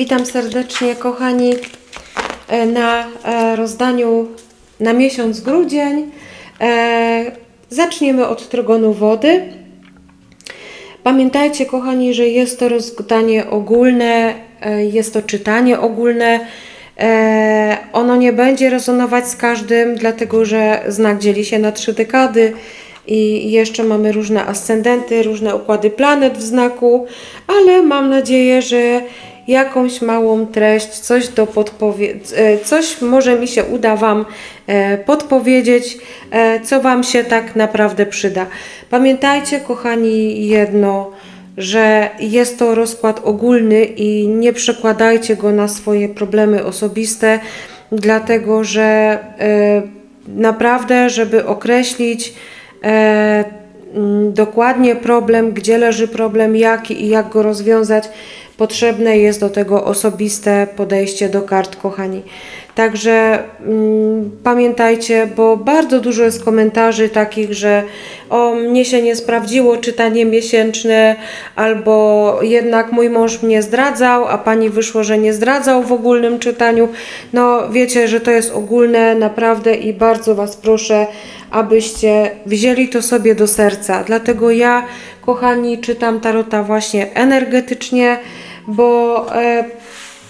Witam serdecznie, kochani, e, na e, rozdaniu na miesiąc grudzień. E, Zaczniemy od trygonu wody. Pamiętajcie, kochani, że jest to rozdanie ogólne, jest to czytanie ogólne. Ono nie będzie rezonować z każdym, dlatego że znak dzieli się na trzy dekady i jeszcze mamy różne ascendenty, różne układy planet w znaku, ale mam nadzieję, że jakąś małą treść, coś do podpowie- e, coś może mi się uda Wam e, podpowiedzieć, e, co Wam się tak naprawdę przyda. Pamiętajcie, kochani, jedno, że jest to rozkład ogólny i nie przekładajcie go na swoje problemy osobiste, dlatego że naprawdę, żeby określić dokładnie problem, gdzie leży problem, jaki i jak go rozwiązać, potrzebne jest do tego osobiste podejście do kart, kochani. Także mm, pamiętajcie, bo bardzo dużo jest komentarzy takich, że o mnie się nie sprawdziło czytanie miesięczne, albo jednak mój mąż mnie zdradzał, a pani wyszło, że nie zdradzał w ogólnym czytaniu. No wiecie, że to jest ogólne naprawdę i bardzo Was proszę, abyście wzięli to sobie do serca. Dlatego ja, kochani, czytam tarota właśnie energetycznie, bo e,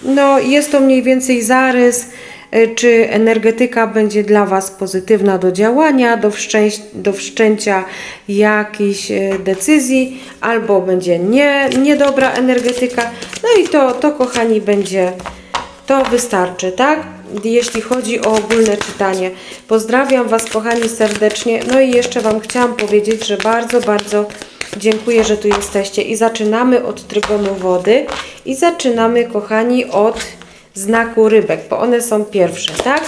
no, jest to mniej więcej zarys, e, czy energetyka będzie dla Was pozytywna do działania, do, do wszczęcia jakiejś e, decyzji, albo będzie nie, niedobra energetyka. No i to, to kochani, będzie to wystarczy, tak? Jeśli chodzi o ogólne czytanie. Pozdrawiam Was, kochani, serdecznie. No i jeszcze Wam chciałam powiedzieć, że bardzo, bardzo dziękuję, że tu jesteście. I zaczynamy od trygonu wody. I zaczynamy, kochani, od znaku rybek, bo one są pierwsze, tak?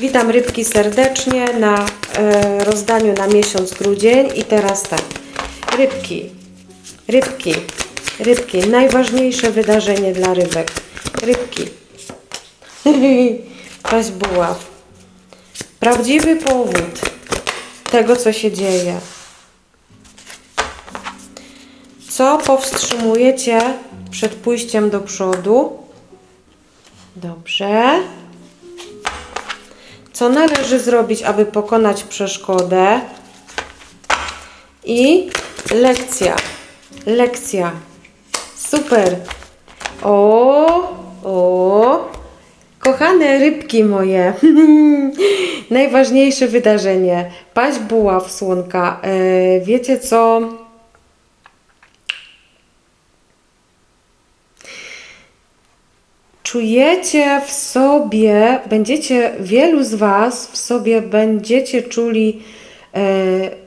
Witam rybki serdecznie na e, rozdaniu na miesiąc grudzień. I teraz tak. Rybki, rybki, rybki. Najważniejsze wydarzenie dla rybek. Rybki. Paź buław. Prawdziwy powód tego, co się dzieje. Co powstrzymuje Cię przed pójściem do przodu? Dobrze. Co należy zrobić, aby pokonać przeszkodę? I lekcja. Lekcja. Super. O, o. Kochane rybki moje. Najważniejsze wydarzenie. Paź buław słonka. E, wiecie co? czujecie w sobie, będziecie, wielu z Was w sobie będziecie czuli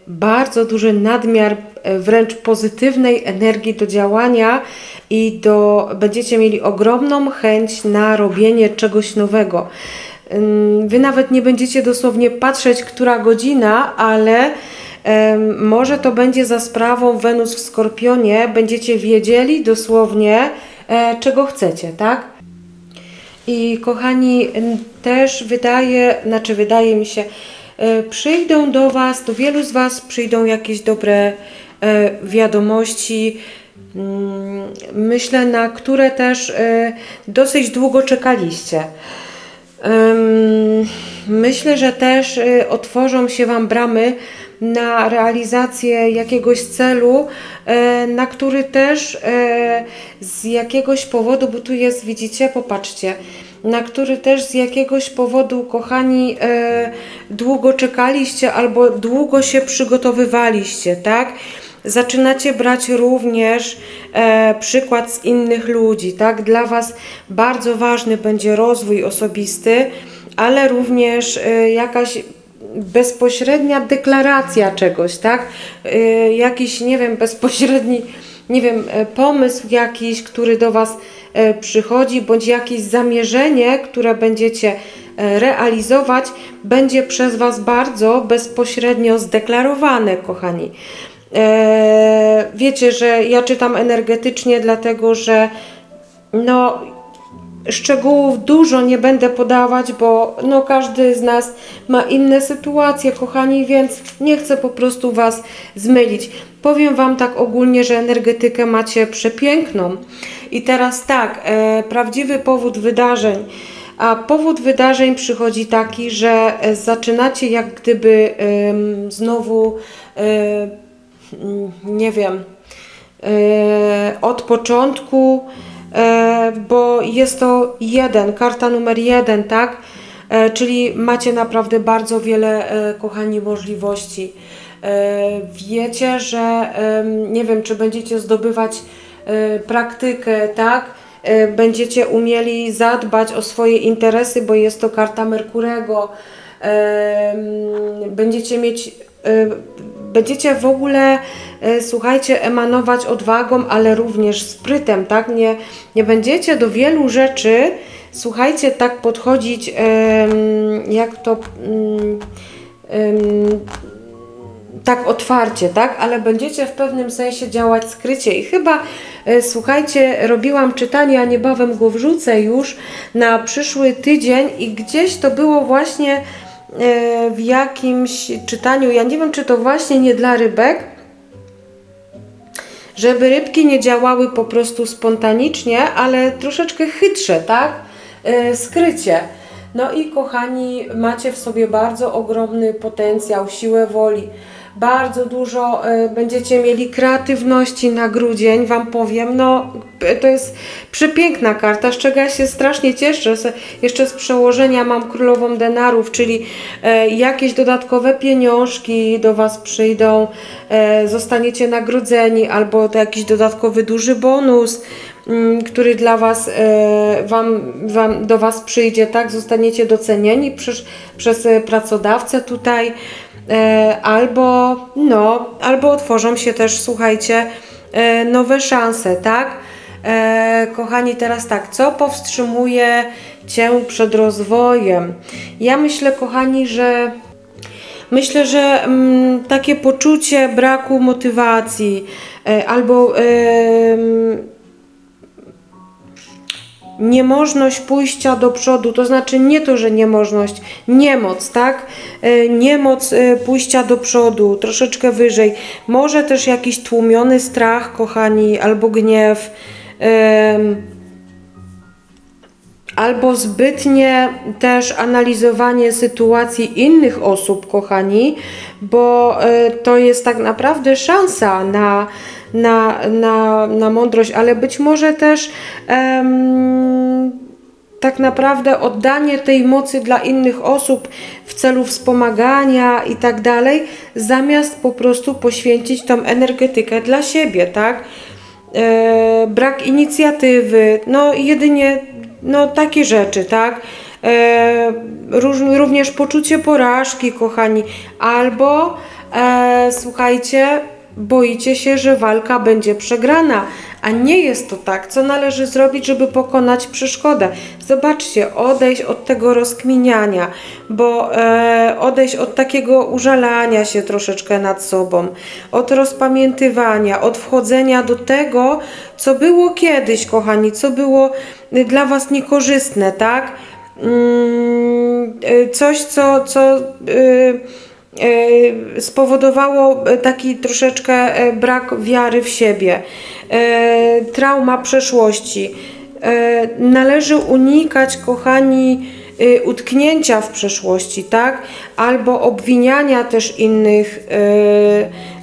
bardzo duży nadmiar e, wręcz pozytywnej energii do działania i do, będziecie mieli ogromną chęć na robienie czegoś nowego. Wy nawet nie będziecie dosłownie patrzeć, która godzina, ale może to będzie za sprawą Wenus w Skorpionie, będziecie wiedzieli dosłownie, e, czego chcecie, tak? I kochani, też wydaje, znaczy wydaje mi się, e, przyjdą do Was, do wielu z Was przyjdą jakieś dobre e, wiadomości, mm, myślę, na które też e, dosyć długo czekaliście. Myślę, że też otworzą się Wam bramy na realizację jakiegoś celu, e, na który też e, z jakiegoś powodu, bo tu jest, widzicie, popatrzcie, na który też z jakiegoś powodu, kochani, e, długo czekaliście albo długo się przygotowywaliście, tak? zaczynacie brać również e, przykład z innych ludzi, tak? Dla Was bardzo ważny będzie rozwój osobisty, ale również e, jakaś bezpośrednia deklaracja czegoś, tak? E, jakiś, nie wiem, bezpośredni, nie wiem, e, pomysł jakiś, który do Was e, przychodzi, bądź jakieś zamierzenie, które będziecie e, realizować, będzie przez Was bardzo bezpośrednio zdeklarowane, kochani. Wiecie, że ja czytam energetycznie, dlatego że no, szczegółów dużo nie będę podawać, bo no każdy z nas ma inne sytuacje, kochani, więc nie chcę po prostu Was zmylić. Powiem Wam tak ogólnie, że energetykę macie przepiękną. I teraz tak, e, prawdziwy powód wydarzeń. A powód wydarzeń przychodzi taki, że e, zaczynacie jak gdyby znowu, e, mm, nie wiem, e, od początku, bo jest to jeden, karta numer jeden, tak? E, czyli macie naprawdę bardzo wiele, e, kochani, możliwości. E, wiecie, że nie wiem, czy będziecie zdobywać e, praktykę, tak? E, Będziecie umieli zadbać o swoje interesy, bo jest to karta Merkurego. Będziecie mieć, e, będziecie w ogóle, e, słuchajcie, emanować odwagą, ale również sprytem, tak? Nie, nie będziecie do wielu rzeczy, słuchajcie, tak podchodzić, jak to. mm, tak otwarcie, tak? Ale będziecie w pewnym sensie działać skrycie. I chyba, e, słuchajcie, robiłam czytanie, a niebawem go wrzucę już na przyszły tydzień i gdzieś to było właśnie w jakimś czytaniu, ja nie wiem, czy to właśnie nie dla rybek, żeby rybki nie działały po prostu spontanicznie, ale troszeczkę chytrze, tak? E, skrycie. No i kochani, macie w sobie bardzo ogromny potencjał, siłę woli. Bardzo dużo e, będziecie mieli kreatywności na grudzień, Wam powiem. No, to jest przepiękna karta, z czego ja się strasznie cieszę. Jeszcze z przełożenia mam królową denarów, czyli e, jakieś dodatkowe pieniążki do Was przyjdą, e, zostaniecie nagrodzeni, albo to jakiś dodatkowy duży bonus mm, który dla was, wam, wam, do Was przyjdzie, tak? Zostaniecie docenieni przez, przez pracodawcę tutaj, albo, no, albo otworzą się też, słuchajcie, e, nowe szanse, tak? E, kochani, teraz tak, co powstrzymuje Cię przed rozwojem? Ja myślę, kochani, że Myślę, że mm, takie poczucie braku motywacji e, albo em, niemożność pójścia do przodu, to znaczy nie to, że niemożność, niemoc, tak? E, Niemoc e, pójścia do przodu, troszeczkę wyżej. Może też jakiś tłumiony strach, kochani, albo gniew. Albo zbytnie też analizowanie sytuacji innych osób, kochani, bo e, to jest tak naprawdę szansa na, na, na, na mądrość, ale być może też em, tak naprawdę oddanie tej mocy dla innych osób w celu wspomagania i tak dalej, zamiast po prostu poświęcić tą energetykę dla siebie, tak? e, brak inicjatywy, no jedynie no, takie rzeczy, tak? E, również poczucie porażki, kochani, albo e, słuchajcie, boicie się, że walka będzie przegrana, a nie jest to tak. Co należy zrobić, żeby pokonać przeszkodę? Zobaczcie, odejść od tego rozkminiania, bo e, odejść od takiego użalania się troszeczkę nad sobą, od rozpamiętywania, od wchodzenia do tego, co było kiedyś, kochani, co było y, dla Was niekorzystne, tak? Mm, y, coś, co, co y, y, spowodowało y, taki troszeczkę y, brak wiary w siebie, trauma przeszłości. Należy unikać, kochani, utknięcia w przeszłości, tak? Albo obwiniania też innych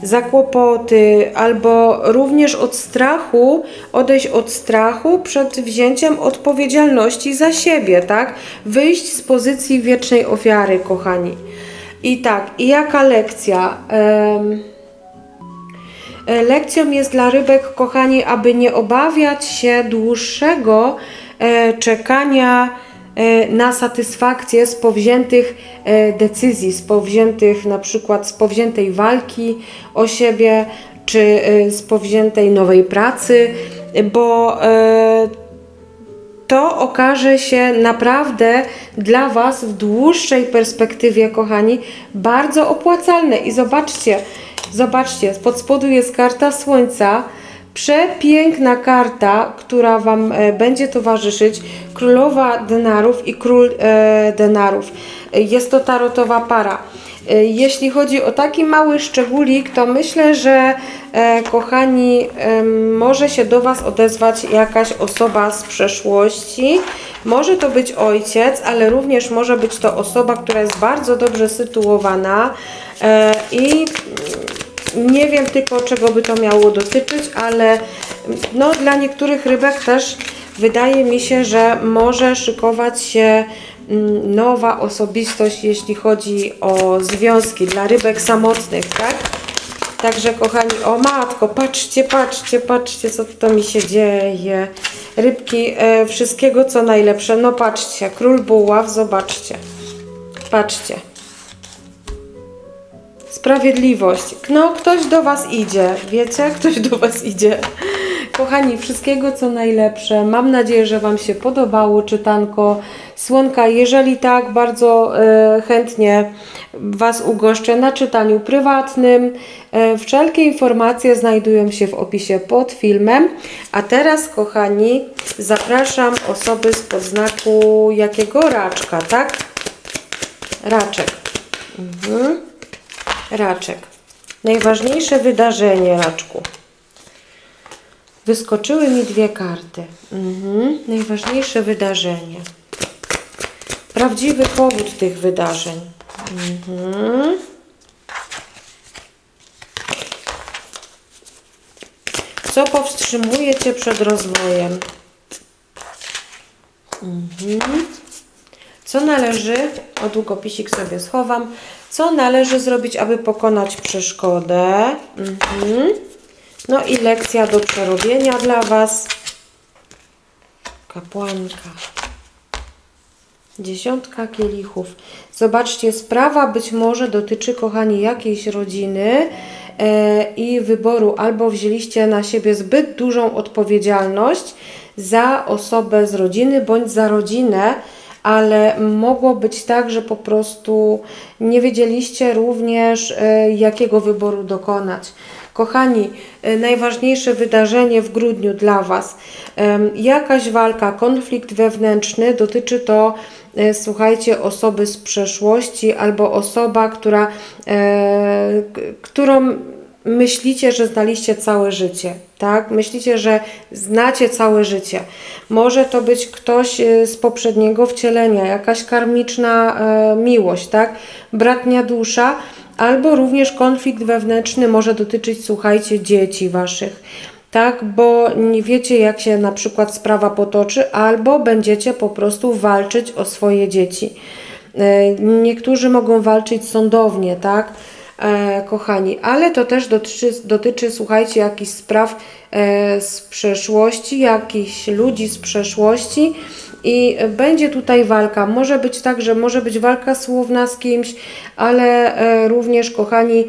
za kłopoty, albo również od strachu, odejść od strachu przed wzięciem odpowiedzialności za siebie, tak? Wyjść z pozycji wiecznej ofiary, kochani. I tak, i jaka lekcja? E, Lekcją jest dla rybek, kochani, aby nie obawiać się dłuższego e, czekania e, na satysfakcję z powziętych decyzji, z powziętych na przykład z powziętej walki o siebie, czy z powziętej nowej pracy, bo to okaże się naprawdę dla Was w dłuższej perspektywie, kochani, bardzo opłacalne. I zobaczcie, zobaczcie, pod spodu jest karta Słońca, Przepiękna karta, która Wam e, będzie towarzyszyć. Królowa denarów i król e, denarów. Jest to tarotowa para. E, Jeśli chodzi o taki mały szczególik, to myślę, że e, kochani, może się do Was odezwać jakaś osoba z przeszłości. Może to być ojciec, ale również może być to osoba, która jest bardzo dobrze sytuowana e, i nie wiem tylko czego by to miało dotyczyć, ale no, dla niektórych rybek też wydaje mi się, że może szykować się mm, nowa osobistość, jeśli chodzi o związki dla rybek samotnych, tak? Także kochani, o matko, patrzcie, patrzcie, patrzcie, co to mi się dzieje. Rybki, e, wszystkiego co najlepsze. No patrzcie, król buław, zobaczcie. Patrzcie. Sprawiedliwość. No, ktoś do Was idzie. Wiecie? Ktoś do Was idzie. Kochani, wszystkiego co najlepsze. Mam nadzieję, że Wam się podobało czytanko Słonka. Jeżeli tak, bardzo e, chętnie Was ugoszczę na czytaniu prywatnym. E, wszelkie informacje znajdują się w opisie pod filmem. A teraz, kochani, zapraszam osoby z podznaku jakiego raczka, tak? Raczek. Mhm. Raczek. Najważniejsze wydarzenie, Raczku. Wyskoczyły mi dwie karty. Mhm. Najważniejsze wydarzenie. Prawdziwy powód tych wydarzeń. Mhm. Co powstrzymuje Cię przed rozwojem? Mhm. Co należy, o długopisik sobie schowam, co należy zrobić, aby pokonać przeszkodę? Mhm. No i lekcja do przerobienia dla Was. Kapłanka. Dziesiątka kielichów. Zobaczcie, sprawa być może dotyczy, kochani, jakiejś rodziny e, i wyboru. Albo wzięliście na siebie zbyt dużą odpowiedzialność za osobę z rodziny bądź za rodzinę, ale mogło być tak, że po prostu nie wiedzieliście również, e, jakiego wyboru dokonać. Kochani, e, najważniejsze wydarzenie w grudniu dla Was. Jakaś walka, konflikt wewnętrzny, dotyczy to, e, słuchajcie, osoby z przeszłości albo osoba, która, którą myślicie, że znaliście całe życie, tak? Myślicie, że znacie całe życie. Może to być ktoś e, z poprzedniego wcielenia, jakaś karmiczna e, miłość, tak? Bratnia dusza, albo również konflikt wewnętrzny może dotyczyć, słuchajcie, dzieci waszych. Tak, bo nie wiecie, jak się na przykład sprawa potoczy, albo będziecie po prostu walczyć o swoje dzieci. E, Niektórzy mogą walczyć sądownie, tak? E, kochani, ale to też dotyczy, dotyczy słuchajcie, jakichś spraw e, z przeszłości, jakichś ludzi z przeszłości i będzie tutaj walka. Może być tak, że może być walka słowna z kimś, ale e, również, kochani,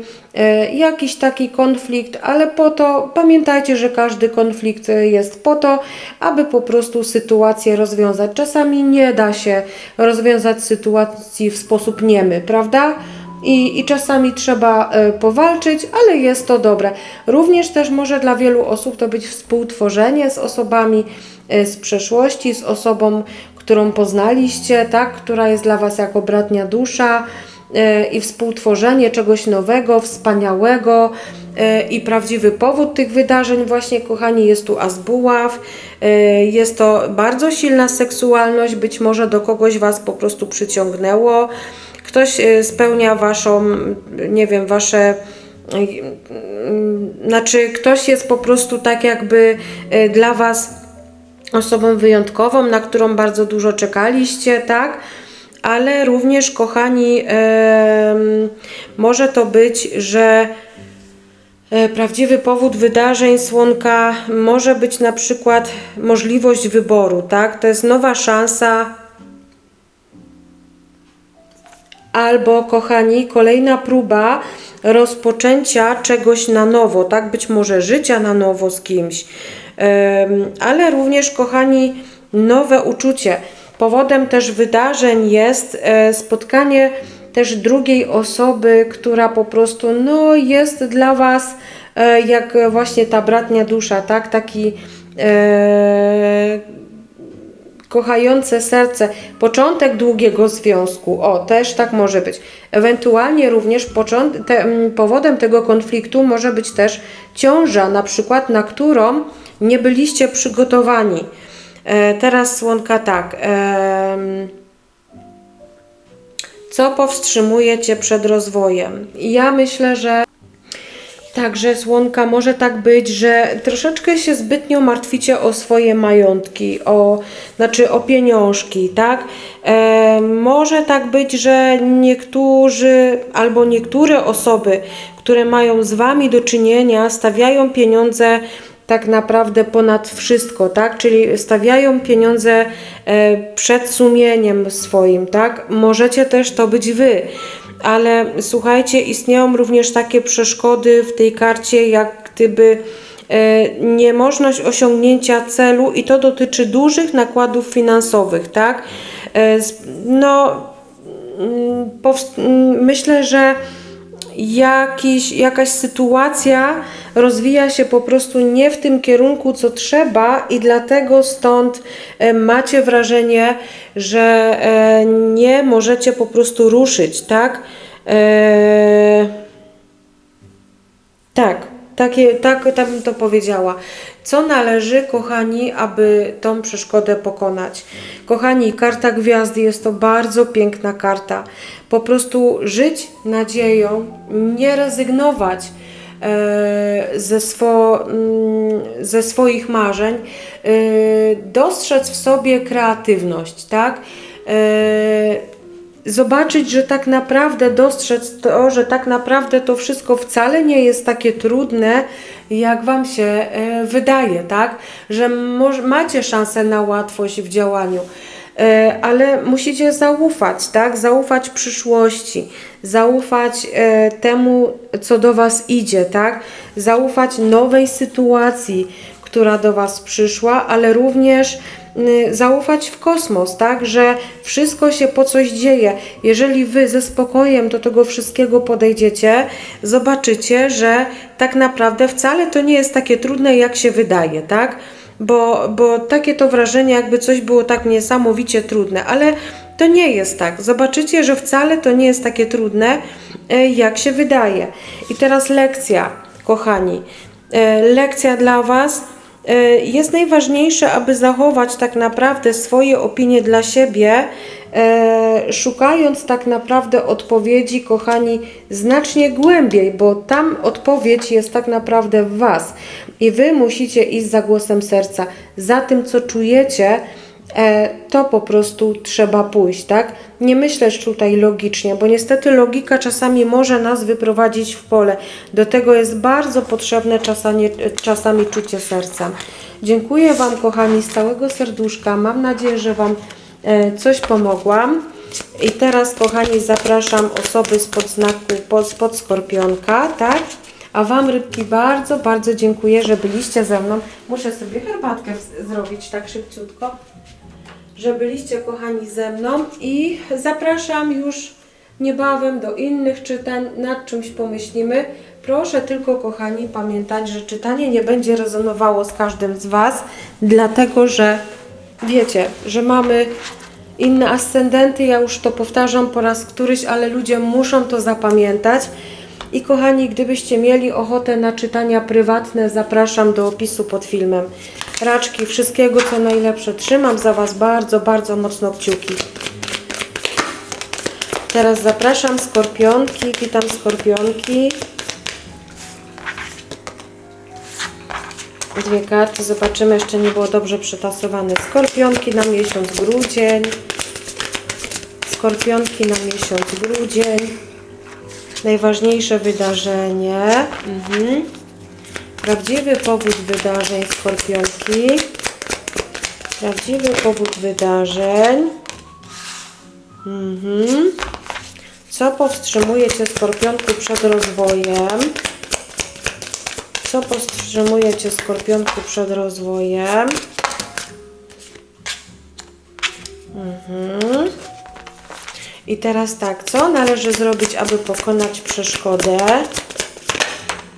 jakiś taki konflikt, ale po to, pamiętajcie, że każdy konflikt jest po to, aby po prostu sytuację rozwiązać. Czasami nie da się rozwiązać sytuacji w sposób niemy, prawda? I, I czasami trzeba e, powalczyć, ale jest to dobre. Również też może dla wielu osób to być współtworzenie z osobami e, z przeszłości, z osobą, którą poznaliście, tak, która jest dla Was jako bratnia dusza e, i współtworzenie czegoś nowego, wspaniałego i prawdziwy powód tych wydarzeń właśnie, kochani, jest tu as buław. E, Jest to bardzo silna seksualność, być może do kogoś Was po prostu przyciągnęło. Ktoś e, spełnia Waszą, nie wiem, Wasze znaczy ktoś jest po prostu tak jakby dla Was osobą wyjątkową, na którą bardzo dużo czekaliście, tak? Ale również, kochani, może to być, że e, prawdziwy powód wydarzeń słonka może być na przykład możliwość wyboru, tak? To jest nowa szansa albo, kochani, kolejna próba rozpoczęcia czegoś na nowo, tak? Być może życia na nowo z kimś, ale również, kochani, nowe uczucie. Powodem też wydarzeń jest e, spotkanie też drugiej osoby, która po prostu no, jest dla Was e, jak właśnie ta bratnia dusza, tak? Taki e, kochające serce, początek długiego związku. O, też tak może być. Ewentualnie również te, mm, powodem tego konfliktu może być też ciąża, na przykład, na którą nie byliście przygotowani. E, teraz słonka tak. em, co powstrzymuje Cię przed rozwojem? Ja myślę, że Także słonka może tak być, że troszeczkę się zbytnio martwicie o swoje majątki, o, znaczy o pieniążki, tak? E, może tak być, że niektórzy albo niektóre osoby, które mają z Wami do czynienia, stawiają pieniądze tak naprawdę ponad wszystko, tak? Czyli stawiają pieniądze e, przed sumieniem swoim, tak? Możecie też to być Wy ale słuchajcie, istnieją również takie przeszkody w tej karcie, jak gdyby e, niemożność osiągnięcia celu i to dotyczy dużych nakładów finansowych, tak? E, No, mm, mm, myślę, że jakiś, jakaś sytuacja rozwija się po prostu nie w tym kierunku, co trzeba, i dlatego stąd e, macie wrażenie, że e, nie możecie po prostu ruszyć, tak? E, tak, takie, tak, tak bym to powiedziała. Co należy, kochani, aby tą przeszkodę pokonać? Kochani, karta gwiazdy jest to bardzo piękna karta. Po prostu żyć nadzieją, nie rezygnować e, ze, swo, mm, ze swoich marzeń, e, dostrzec w sobie kreatywność, tak? Zobaczyć, że tak naprawdę dostrzec to, że tak naprawdę to wszystko wcale nie jest takie trudne, jak Wam się e, wydaje, tak? Że macie szansę na łatwość w działaniu. E, ale musicie zaufać, tak? Zaufać przyszłości, zaufać e, temu, co do Was idzie, tak? Zaufać nowej sytuacji, która do Was przyszła, ale również zaufać w kosmos, tak, że wszystko się po coś dzieje. Jeżeli wy ze spokojem do tego wszystkiego podejdziecie, zobaczycie, że tak naprawdę wcale to nie jest takie trudne, jak się wydaje, tak? Bo, bo takie to wrażenie, jakby coś było tak niesamowicie trudne, ale to nie jest tak. Zobaczycie, że wcale to nie jest takie trudne, e, jak się wydaje. I teraz lekcja, kochani. E, Lekcja dla Was. E, Jest najważniejsze, aby zachować tak naprawdę swoje opinie dla siebie, e, szukając tak naprawdę odpowiedzi, kochani, znacznie głębiej, bo tam odpowiedź jest tak naprawdę w Was. I Wy musicie iść za głosem serca, za tym, co czujecie, to po prostu trzeba pójść, tak? Nie myśleć tutaj logicznie, bo niestety logika czasami może nas wyprowadzić w pole. Do tego jest bardzo potrzebne czasami, czasami czucie serca. Dziękuję Wam, kochani, z całego serduszka. Mam nadzieję, że Wam e, coś pomogłam. I teraz, kochani, zapraszam osoby spod znaku, pod, spod skorpionka, tak? A Wam, rybki, bardzo, bardzo dziękuję, że byliście ze mną. Muszę sobie herbatkę zrobić tak szybciutko że byliście kochani ze mną i zapraszam już niebawem do innych czytań, nad czymś pomyślimy. Proszę tylko kochani pamiętać, że czytanie nie będzie rezonowało z każdym z Was, dlatego że wiecie, że mamy inne ascendenty, ja już to powtarzam po raz któryś, ale ludzie muszą to zapamiętać. I kochani, gdybyście mieli ochotę na czytania prywatne, zapraszam do opisu pod filmem. Raczki, wszystkiego co najlepsze. Trzymam za Was bardzo, bardzo mocno kciuki. Teraz zapraszam skorpionki, witam skorpionki. Dwie karty, zobaczymy, jeszcze nie było dobrze przetasowane. Skorpionki na miesiąc grudzień. Skorpionki na miesiąc grudzień. Najważniejsze wydarzenie. Mhm. Prawdziwy powód wydarzeń Skorpionki. Prawdziwy powód wydarzeń. Mhm. Co powstrzymuje Cię Skorpionku przed rozwojem? Co powstrzymuje Cię Skorpionku przed rozwojem? Mhm. I teraz tak, co należy zrobić, aby pokonać przeszkodę?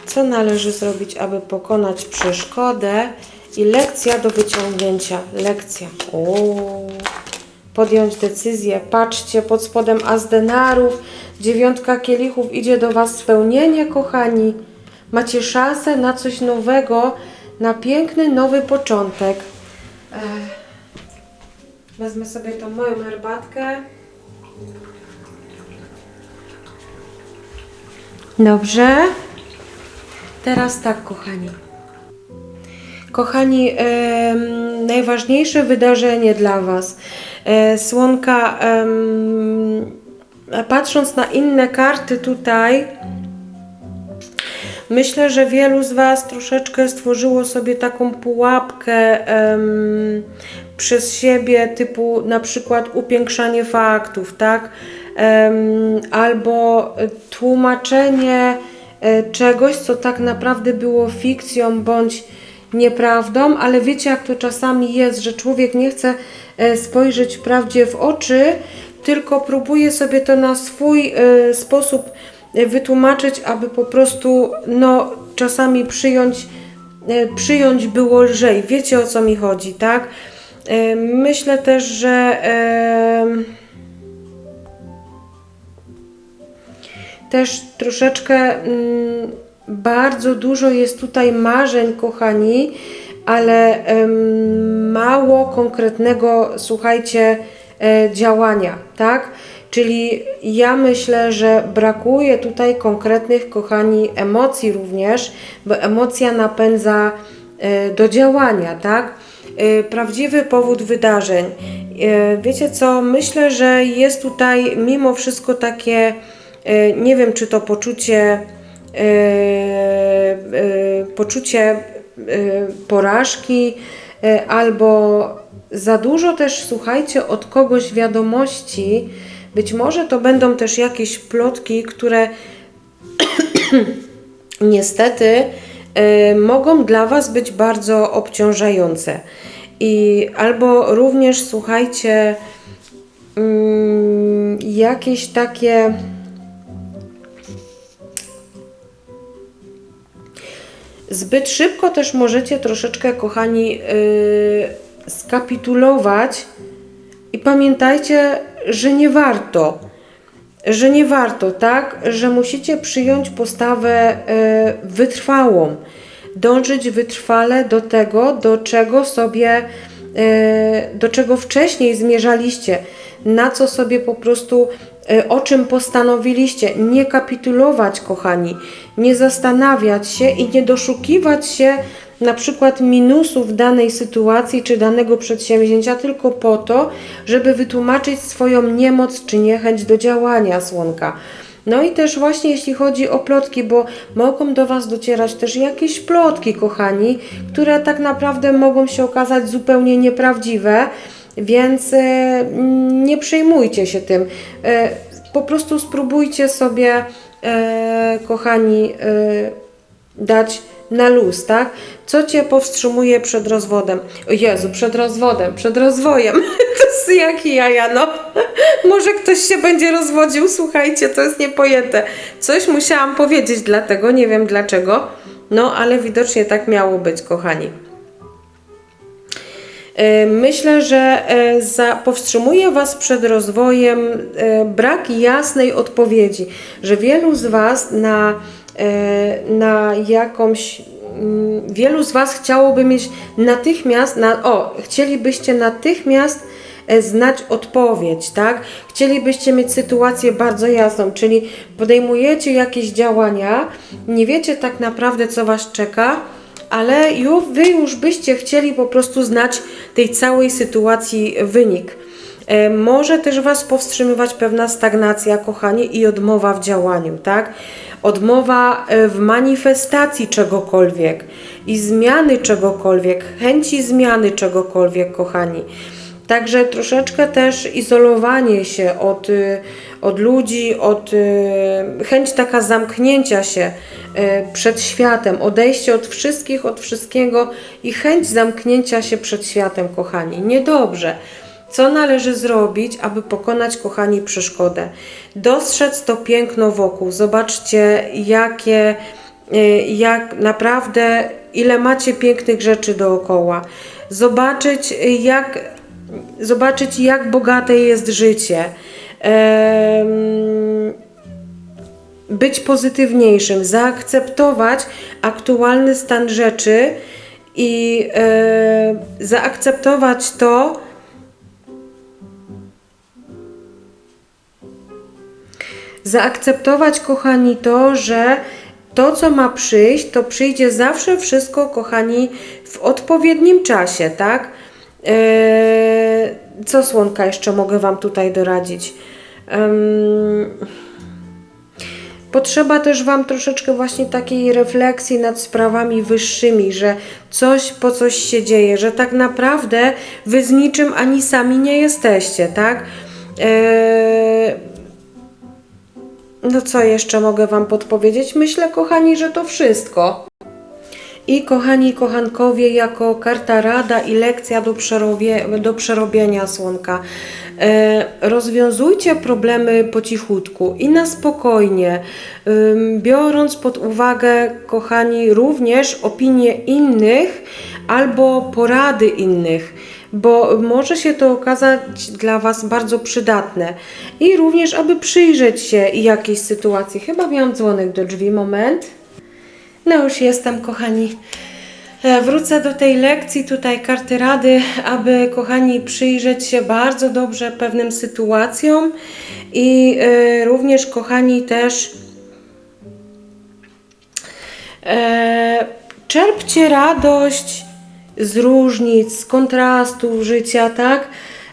Co należy zrobić, aby pokonać przeszkodę? I lekcja do wyciągnięcia. Lekcja. Podjąć decyzję. Patrzcie, pod spodem as denarów, dziewiątka kielichów, idzie do Was spełnienie, kochani. Macie szansę na coś nowego, na piękny, nowy początek. Ech. Wezmę sobie tą moją herbatkę. Dobrze. Teraz tak, kochani. Kochani, najważniejsze wydarzenie dla Was. E, słonka, patrząc na inne karty tutaj, myślę, że wielu z Was troszeczkę stworzyło sobie taką pułapkę em, przez siebie, typu na przykład upiększanie faktów, tak? Albo tłumaczenie e, czegoś, co tak naprawdę było fikcją bądź nieprawdą, ale wiecie, jak to czasami jest, że człowiek nie chce e, spojrzeć prawdzie w oczy, tylko próbuje sobie to na swój e, sposób wytłumaczyć, aby po prostu no, czasami przyjąć, przyjąć było lżej. Wiecie o co mi chodzi, tak? E, Myślę też, że. em, też troszeczkę mm, bardzo dużo jest tutaj marzeń, kochani, ale mało konkretnego, słuchajcie, e, działania, tak? Czyli ja myślę, że brakuje tutaj konkretnych, kochani, emocji również, bo emocja napędza e, do działania, tak? E, Prawdziwy powód wydarzeń. E, Wiecie co? Myślę, że jest tutaj mimo wszystko takie, e, nie wiem, czy to poczucie, poczucie porażki, albo za dużo też słuchajcie od kogoś wiadomości. Być może to będą też jakieś plotki, które niestety y, mogą dla Was być bardzo obciążające. I albo również słuchajcie, mm, jakieś takie. Zbyt szybko też możecie troszeczkę, kochani, yy, skapitulować i pamiętajcie, że nie warto że nie warto, tak? Że musicie przyjąć postawę e, wytrwałą, dążyć wytrwale do tego, do czego sobie, e, do czego wcześniej zmierzaliście, na co sobie po prostu, e, o czym postanowiliście. Nie kapitulować, kochani, nie zastanawiać się i nie doszukiwać się na przykład minusów danej sytuacji czy danego przedsięwzięcia tylko po to, żeby wytłumaczyć swoją niemoc czy niechęć do działania słonka. No i też właśnie jeśli chodzi o plotki, bo mogą do Was docierać też jakieś plotki, kochani, które tak naprawdę mogą się okazać zupełnie nieprawdziwe, więc e, nie przejmujcie się tym. E, po prostu spróbujcie sobie, e, kochani, dać na luz, tak? Co Cię powstrzymuje przed rozwodem? O Jezu, przed rozwodem, przed rozwojem. to jest jaki jaja, no. Może ktoś się będzie rozwodził, słuchajcie, to jest niepojęte. Coś musiałam powiedzieć dlatego, nie wiem dlaczego, no ale widocznie tak miało być, kochani. E, Myślę, że e, za, powstrzymuje Was przed rozwojem e, brak jasnej odpowiedzi, że wielu z Was na, na jakąś. mm, Wielu z Was chciałoby mieć natychmiast, na, o, chcielibyście natychmiast e, znać odpowiedź, tak? Chcielibyście mieć sytuację bardzo jasną, czyli podejmujecie jakieś działania, nie wiecie tak naprawdę, co Was czeka, ale już, wy już byście chcieli po prostu znać tej całej sytuacji wynik. E, Może też Was powstrzymywać pewna stagnacja, kochani, i odmowa w działaniu, tak? Odmowa e, w manifestacji czegokolwiek i zmiany czegokolwiek, chęci zmiany czegokolwiek, kochani. Także troszeczkę też izolowanie się od, y, od ludzi, od y, chęć taka zamknięcia się przed światem, odejście od wszystkich, od wszystkiego i chęć zamknięcia się przed światem, kochani. Niedobrze. Co należy zrobić, aby pokonać, kochani, przeszkodę? Dostrzec to piękno wokół. Zobaczcie, jakie y, jak naprawdę ile macie pięknych rzeczy dookoła. Zobaczyć jak, zobaczyć jak bogate jest życie. Em, być pozytywniejszym, zaakceptować aktualny stan rzeczy i e, zaakceptować to, zaakceptować, kochani, to, że to, co ma przyjść, to przyjdzie zawsze wszystko, kochani, w odpowiednim czasie, tak? Eee, co słonka jeszcze mogę Wam tutaj doradzić? Em, Potrzeba też Wam troszeczkę właśnie takiej refleksji nad sprawami wyższymi, że coś po coś się dzieje, że tak naprawdę Wy z niczym ani sami nie jesteście, tak? Eee, no co jeszcze mogę Wam podpowiedzieć? Myślę, kochani, że to wszystko. I kochani kochankowie, jako karta rada i lekcja do, przerobie, do przerobienia słonka. E, rozwiązujcie problemy po cichutku i na spokojnie, ym, biorąc pod uwagę, kochani, również opinie innych albo porady innych bo może się to okazać dla Was bardzo przydatne. I również, aby przyjrzeć się jakiejś sytuacji. Chyba miałam dzwonek do drzwi, moment. No już jestem, kochani. E, Wrócę do tej lekcji, tutaj karty rady, aby, kochani, przyjrzeć się bardzo dobrze pewnym sytuacjom i e, również, kochani, też e, czerpcie radość z różnic, z kontrastów życia, tak?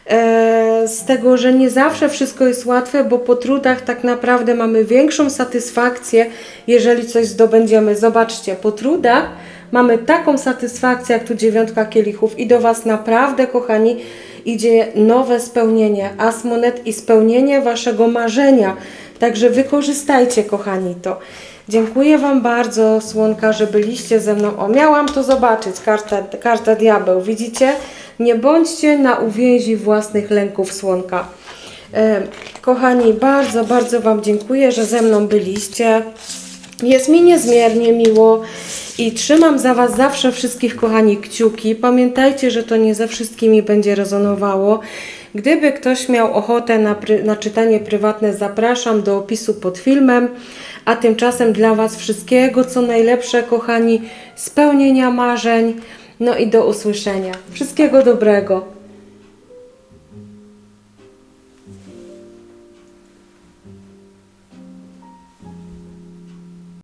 E, z tego, że nie zawsze wszystko jest łatwe, bo po trudach tak naprawdę mamy większą satysfakcję, jeżeli coś zdobędziemy. Zobaczcie, po trudach mamy taką satysfakcję, jak tu dziewiątka kielichów i do Was naprawdę, kochani, idzie nowe spełnienie, as monet i spełnienie Waszego marzenia. Także wykorzystajcie, kochani, to. Dziękuję Wam bardzo, słonka, że byliście ze mną. O, miałam to zobaczyć, karta, karta diabeł. Widzicie? Nie bądźcie na uwięzi własnych lęków, słonka. E, kochani, bardzo, bardzo Wam dziękuję, że ze mną byliście. Jest mi niezmiernie miło i trzymam za Was zawsze wszystkich, kochani, kciuki. Pamiętajcie, że to nie ze wszystkimi będzie rezonowało. Gdyby ktoś miał ochotę na, na czytanie prywatne, zapraszam do opisu pod filmem. A tymczasem dla Was wszystkiego, co najlepsze, kochani, spełnienia marzeń. No i do usłyszenia. Wszystkiego dobrego.